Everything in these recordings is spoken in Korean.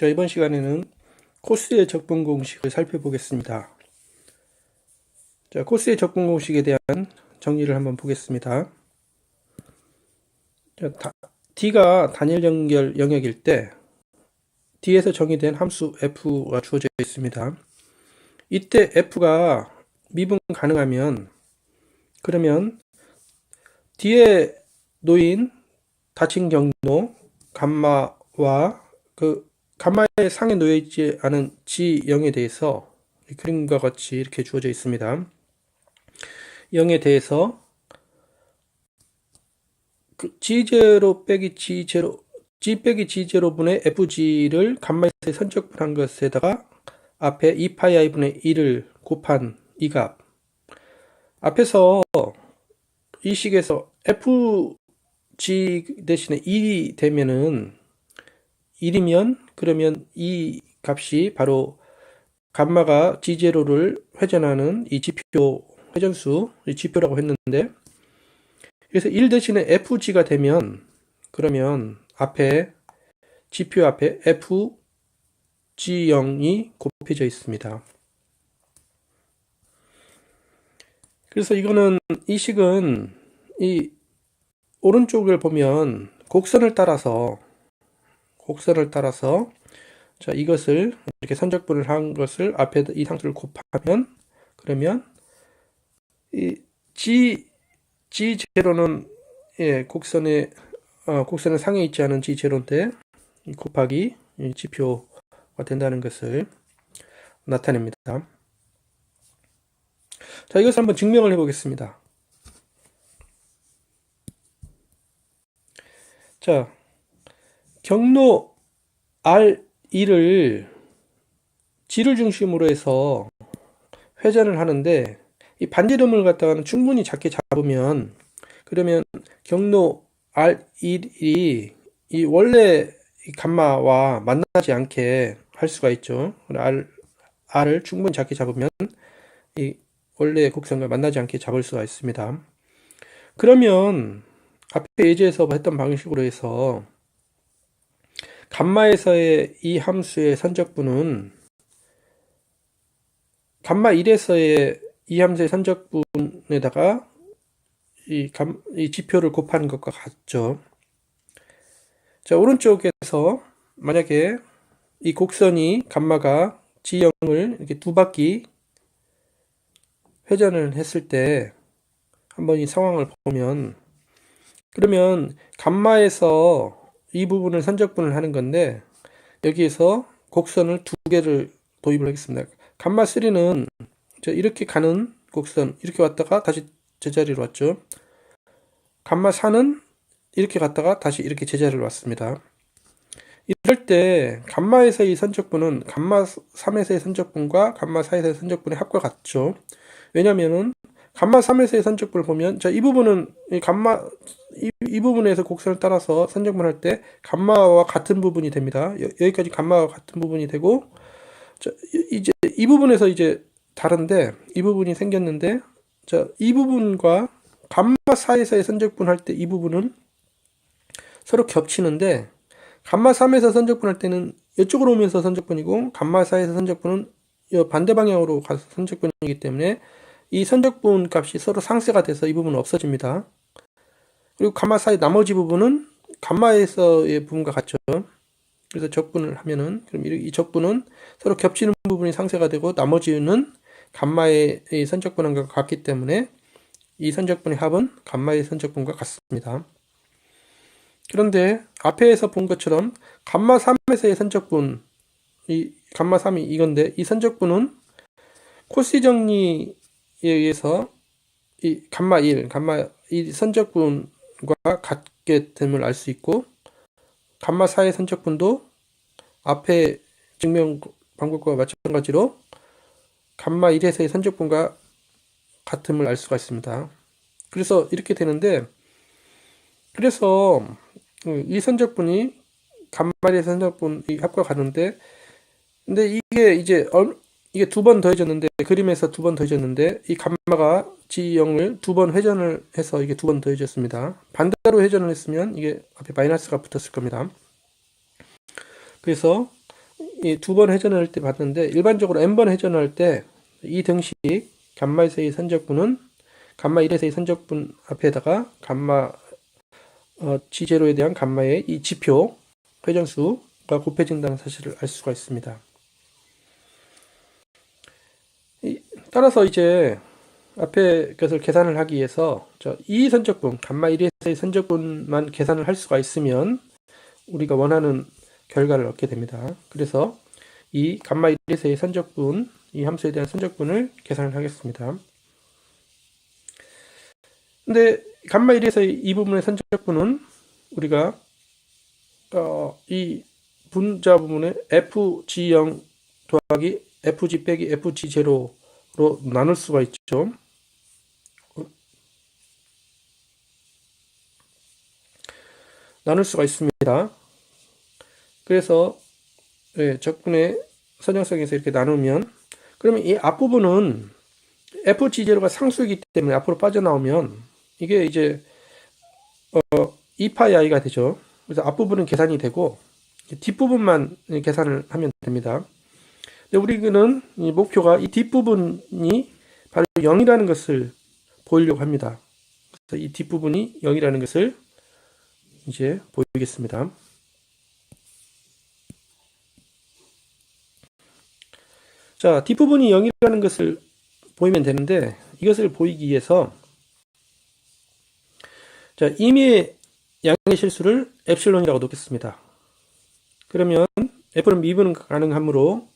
자, 이번 시간에는 코스의 적분 공식을 살펴보겠습니다. 자, 코스의 적분 공식에 대한 정리를 한번 보겠습니다. 자, 다, D가 단일 연결 영역일 때 D에서 정의된 함수 F가 주어져 있습니다. 이때 F가 미분 가능하면 그러면 D에 놓인 닫힌 경로 감마와 그 감마의 상에 놓여 있지 않은 G0에 대해서 그림과 같이 이렇게 주어져 있습니다. 0에 대해서 그 G0 빼기 G0 G 빼기 G0분의 FG를 감마에서 선적분한 것에다가 앞에 2파이 i분의 1을 곱한 이 값. 앞에서 이 식에서 FG 대신에 1이 되면은 1이면 그러면 이 값이 바로 감마가 G0를 회전하는 이 지표 회전수 이 지표라고 했는데 그래서 1 대신에 FG가 되면 그러면 앞에 지표 앞에 FG0이 곱해져 있습니다. 그래서 이거는 이 식은 이 오른쪽을 보면 곡선을 따라서 곡선을 따라서 자 이것을 이렇게 선적분을 한 것을 앞에 이 상수를 곱하면 그러면 이 G G 제로는 예 곡선의 어, 곡선의 상에 있지 않은 G 제로인데 곱하기 지표가 된다는 것을 나타냅니다. 자 이것을 한번 증명을 해보겠습니다. 자 경로 R1을 G를 중심으로 해서 회전을 하는데 이 반지름을 갖다가는 충분히 작게 잡으면 그러면 경로 R1이 이 원래 이 감마와 만나지 않게 할 수가 있죠. R, R을 충분히 작게 잡으면 이 원래 곡선과 만나지 않게 잡을 수가 있습니다. 그러면 앞에 예제에서 했던 방식으로 해서 감마에서의 이 함수의 선적분은 감마 1에서의 이 함수의 선적분에다가 이, 감, 이 지표를 곱하는 것과 같죠. 자, 오른쪽에서 만약에 이 곡선이 감마가 G형을 이렇게 두 바퀴 회전을 했을 때 한번 이 상황을 보면 그러면 감마에서 이 부분을 선적분을 하는 건데 여기에서 곡선을 두 개를 도입을 하겠습니다. 감마 3는 이렇게 가는 곡선 이렇게 왔다가 다시 제자리로 왔죠. 감마 4는 이렇게 갔다가 다시 이렇게 제자리로 왔습니다. 이럴 때 감마에서의 선적분은 감마 3에서의 선적분과 감마 4에서의 선적분의 합과 같죠. 왜냐면은 감마 3에서의 선적분을 보면 자 이 부분은 이 감마 이, 이 부분에서 곡선을 따라서 선정분 할 때 감마와 같은 부분이 됩니다. 여, 기까지 감마와 같은 부분이 되고 자, 이제 이 부분에서 이제 다른데 이 부분이 생겼는데 자, 이 부분과 감마 사이에서의 선적분 할 때 이 부분은 서로 겹치는데 감마 3에서 선적분 할 때는 이쪽으로 오면서 선적분이고 감마 사이에서 선적분은 반대 방향으로 가서 선적분이기 때문에 이 선적분 값이 서로 상쇄가 돼서 이 부분은 없어집니다. 그리고 감마 사이 나머지 부분은 감마에서의 부분과 같죠. 그래서 적분을 하면은 그럼 이 적분은 서로 겹치는 부분이 상쇄가 되고 나머지는 감마의 선적분과 같기 때문에 이 선적분의 합은 감마의 선적분과 같습니다. 그런데 앞에서 본 것처럼 감마 3에서의 선적분 이 감마 3이 이건데 이 선적분은 코시 정리에 의해서 이 감마 1, 감마 1 선적분 과 같게 됨을 알 수 있고 감마 사의 선적분도 앞에 증명 방법과 마찬가지로 감마 1에서의 선적분과 같음을 알 수가 있습니다. 그래서 이렇게 되는데 그래서 이 선적분이 감마 1의 선적분이 합과 같은데 근데 이게 이제 이게 두 번 더해졌는데 그림에서 두 번 더해졌는데 이 감마가 G0을 두 번 회전을 해서 이게 두 번 더해졌습니다. 반대로 회전을 했으면 이게 앞에 마이너스가 붙었을 겁니다. 그래서 두번 회전할 때 봤는데 일반적으로 n번 회전할 때 이 등식 감마에서의 선적분은 감마 1에서의 선적분 앞에다가 감마 어, G0에 대한 감마의 이 지표 회전수가 곱해진다는 사실을 알 수가 있습니다. 이, 따라서 이제 앞에 것을 계산을 하기 위해서 저이 선적분 감마 1에서의 선적분만 계산을 할 수가 있으면 우리가 원하는 결과를 얻게 됩니다. 그래서 이 감마 1에서의 선적분 이 함수에 대한 선적분을 계산을 하겠습니다. 근데 감마 1에서 이 부분의 선적분은 우리가 어, 이 분자 부분의 fg0 더하기 fg 빼기 fg0 로 나눌 수가 있죠. 나눌 수가 있습니다. 그래서 네, 적분의 선형성에서 이렇게 나누면 그러면 이 앞부분은 fg0가 상수이기 때문에 앞으로 빠져나오면 이게 이제 어, 2파이 i가 되죠. 그래서 앞부분은 계산이 되고 뒷부분만 계산을 하면 됩니다. 우리는 이 목표가 이 뒷부분이 바로 0이라는 것을 보이려고 합니다. 그래서 이 뒷부분이 0이라는 것을 이제 보이겠습니다. 자, 뒷부분이 0이라는 것을 보이면 되는데 이것을 보이기 위해서 자, 임의의 양의 실수를 엡실론이라고 놓겠습니다. 그러면 F는 미분 가능하므로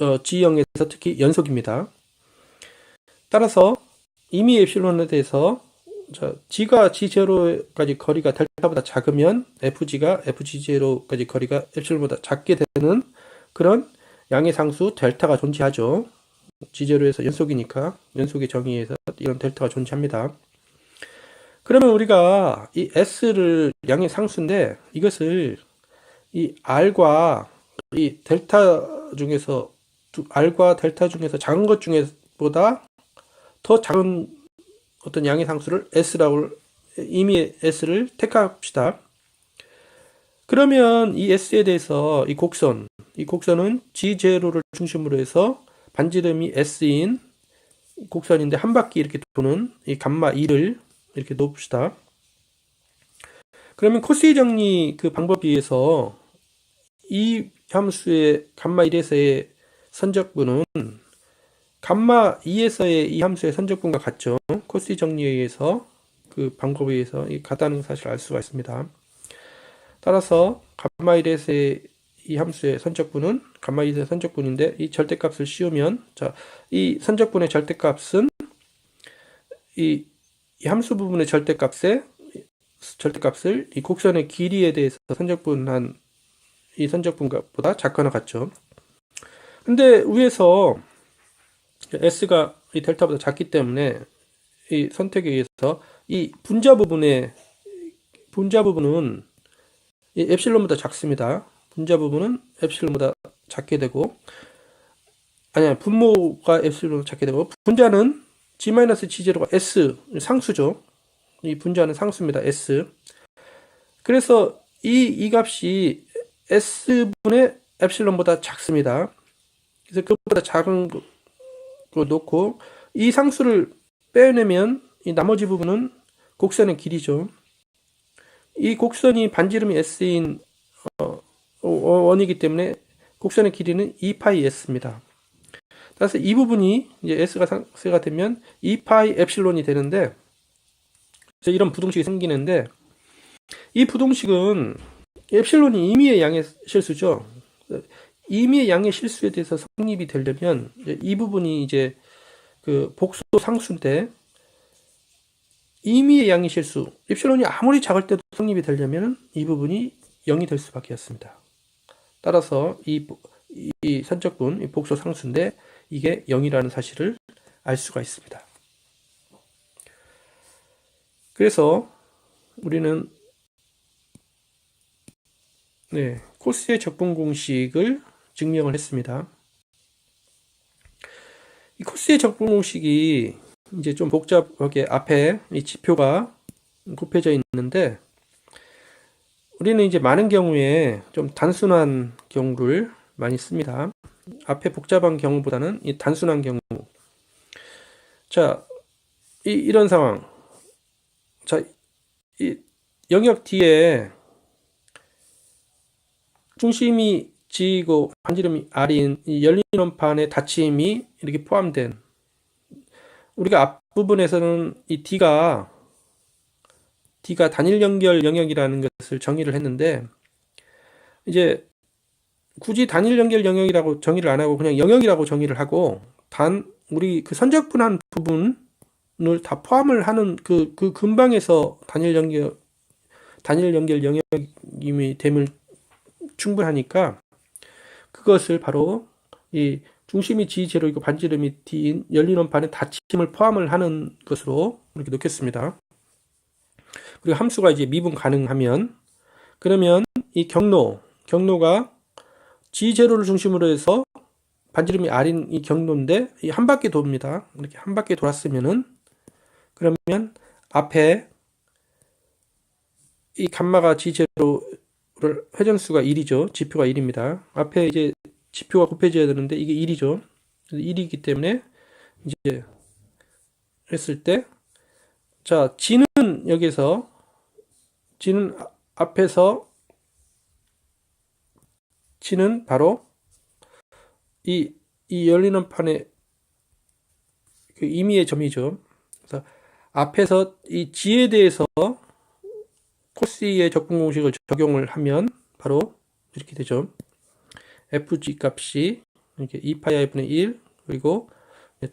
어, G0에서 특히 연속입니다. 따라서 임의 엡실론에 대해서 자, G가 G0까지 거리가 델타보다 작으면 FG가 FG0까지 거리가 엡실론보다 작게 되는 그런 양의 상수 델타가 존재하죠. G0에서 연속이니까 연속의 정의에서 이런 델타가 존재합니다. 그러면 우리가 이 S를 양의 상수인데 이것을 이 R과 이 델타 중에서 R과 델타 중에서 작은 것 중에보다 더 작은 어떤 양의 상수를 S라고 이미 S를 택합시다. 그러면 이 S에 대해서 이 곡선, 이 곡선은 G0를 중심으로 해서 반지름이 S인 곡선인데 한 바퀴 이렇게 도는 이 감마 2를 이렇게 놓읍시다. 그러면 코스의 정리 그 방법에 의해서 이 함수의 감마 1에서의 선적분은 감마 2에서의 이 함수의 선적분과 같죠. 코스 정리에 의해서 그 방법에 의해서 같다는 사실을 알 수가 있습니다. 따라서 감마 1에서의 이 함수의 선적분은 감마 2에서의 선적분인데 이 절대값을 씌우면 자, 이 선적분의 절대값은 이, 이 함수 부분의 절대값에 절대값을 이 곡선의 길이에 대해서 선적분한 이 선적분보다 작거나 같죠. 근데 위에서 s가 이 델타보다 작기 때문에 이 선택에 의해서 이 분자 부분의 분자 부분은 이 엡실론보다 작습니다. 분자 부분은 엡실론보다 작게 되고 아니야 분모가 엡실론보다 작게 되고 분자는 g-g0가 s 상수죠. 이 분자는 상수입니다. s 그래서 이, 이 값이 s분의 엡실론보다 작습니다. 그래서 그보다 작은 거 놓고 이 상수를 빼내면 이 나머지 부분은 곡선의 길이죠. 이 곡선이 반지름이 s인 어, 원이기 때문에 곡선의 길이는 2파이 s입니다. 따라서 이 부분이 이제 s가 상수가 되면 2파이 엡실론이 되는데 이런 부동식이 생기는데 이 부동식은 엡실론이 임의의 양의 실수죠. 임의의 양의 실수에 대해서 성립이 되려면 이 부분이 이제 그 복수 상수인데 임의의 양의 실수 엡실론이 아무리 작을 때도 성립이 되려면 이 부분이 0이 될 수밖에 없습니다. 따라서 이, 이 선적분 이 복수 상수인데 이게 0이라는 사실을 알 수가 있습니다. 그래서 우리는 네, 코스의 적분 공식을 증명을 했습니다. 이 코스의 적분 공식이 이제 좀 복잡하게 앞에 이 지표가 곱해져 있는데 우리는 이제 많은 경우에 좀 단순한 경우를 많이 씁니다. 앞에 복잡한 경우보다는 이 단순한 경우. 자, 이, 이런 상황. 자, 이 영역 뒤에 중심이 G이고 반지름이 R인 이 열린 원판의 닫힘이 이렇게 포함된. 우리가 앞부분에서는 이 D가 D가 단일 연결 영역이라는 것을 정의를 했는데 이제 굳이 단일 연결 영역이라고 정의를 안 하고 그냥 영역이라고 정의를 하고 단 우리 그 선적분한 부분을 다 포함을 하는 그, 그 근방에서 단일 연결 단일 연결 영역임이 됨을 충분하니까 그것을 바로 이 중심이 G0이고 반지름이 D인 열린 원판의 닫힘을 포함을 하는 것으로 이렇게 놓겠습니다. 그리고 함수가 이제 미분 가능하면 그러면 이 경로 경로가 G0를 중심으로 해서 반지름이 R인 이 경로인데 이 한 바퀴 돕니다. 이렇게 한 바퀴 돌았으면은 그러면 앞에 이 감마가 G0 를 회전수가 1이죠. 지표가 1입니다. 앞에 이제 지표가 곱해져야 되는데 이게 1이죠. 1이기 때문에 이제 했을 때 자, G는 여기서 G는 아- 앞에서 G는 바로 이, 이 열리는 판의 그 임의의 점이죠. 그래서 앞에서 이 G에 대해서 코시의 적분 공식을 적용을 하면 바로 이렇게 되죠. fg 값이 이렇게 2파이 분의 1 그리고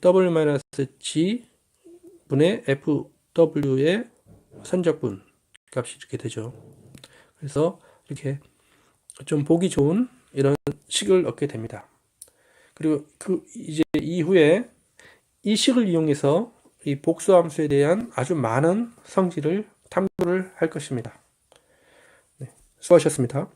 w-g 분의 fw의 선적분 값이 이렇게 되죠. 그래서 이렇게 좀 보기 좋은 이런 식을 얻게 됩니다. 그리고 그 이제 이후에 이 식을 이용해서 이 복수함수에 대한 아주 많은 성질을 탐구를 할 것입니다. 네, 수고하셨습니다.